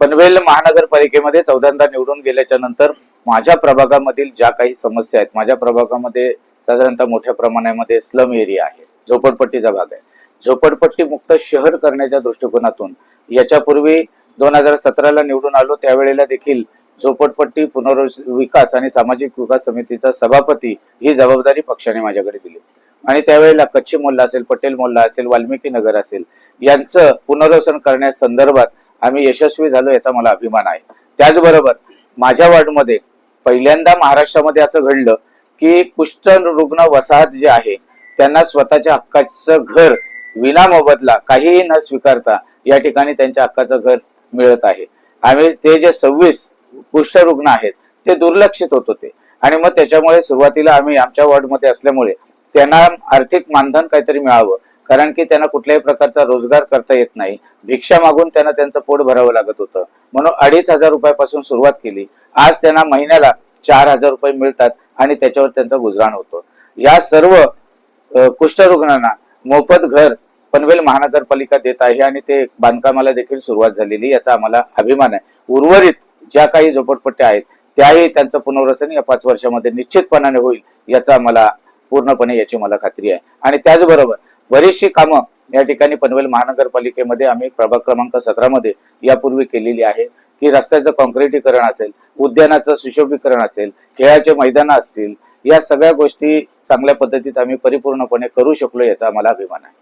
पनवेल महानगरपालिकेमध्ये चौदांदा निवडून गेल्याच्यानंतर माझ्या प्रभागामधील ज्या काही समस्या आहेत माझ्या प्रभागामध्ये साधारणतः मोठ्या प्रमाणामध्ये स्लम एरिया आहे झोपडपट्टीचा भाग आहे. झोपडपट्टी मुक्त शहर करण्याच्या दृष्टिकोनातून याच्यापूर्वी दोन हजार सतराला निवडून आलो त्यावेळेला देखील झोपडपट्टी पुनर्विकास आणि सामाजिक विकास समितीचा सभापती ही जबाबदारी पक्षाने माझ्याकडे दिली. आणि त्यावेळेला कच्ची मोल्ला असेल पटेल मोल्ला असेल वाल्मिकी नगर असेल यांचं पुनर्वसन करण्यासंदर्भात आम्ही यशस्वी झालो याचा मला अभिमान आहे. त्याचबरोबर माझ्या वॉर्डमध्ये पहिल्यांदा महाराष्ट्रामध्ये असं घडलं की कुष्ठ रुग्ण वसाहत जे आहे त्यांना स्वतःच्या हक्काचं घर विना मोबदला काहीही न स्वीकारता या ठिकाणी त्यांच्या हक्काचं घर मिळत आहे. आम्ही ते जे सव्वीस कुष्ठरुग्ण आहेत ते दुर्लक्षित होत होते. आणि मग त्याच्यामुळे सुरुवातीला आम्ही आमच्या वॉर्डमध्ये असल्यामुळे त्यांना आर्थिक मानधन काहीतरी मिळावं कारण की त्यांना कुठल्याही प्रकारचा रोजगार करता येत नाही. भिक्षा मागून त्यांना त्यांचं पोट भरावं लागत होतं. म्हणून अडीच हजार रुपयापासून सुरुवात केली. आज त्यांना महिन्याला चार हजार रुपये मिळतात आणि त्याच्यावर त्यांचा गुजराण होतो. या सर्व कुष्ठरुग्णांना मोफत घर पनवेल महानगरपालिका देत आहे आणि ते बांधकामाला देखील सुरुवात झालेली याचा आम्हाला अभिमान आहे. उर्वरित ज्या काही झोपडपट्ट्या आहेत त्याही त्यांचं पुनर्वसन या पाच वर्षामध्ये निश्चितपणाने होईल याचा आम्हाला पूर्णपणे याची मला खात्री आहे. आणि त्याचबरोबर बरीचशी कामं या ठिकाणी पनवेल महानगरपालिकेमध्ये आम्ही प्रभाग क्रमांक सतरामध्ये यापूर्वी केलेली आहे. की रस्त्याचं कॉन्क्रिटीकरण असेल उद्यानाचं सुशोभीकरण असेल खेळाचे मैदानं असतील या सगळ्या गोष्टी चांगल्या पद्धतीत आम्ही परिपूर्णपणे करू शकलो याचा आम्हाला अभिमान आहे.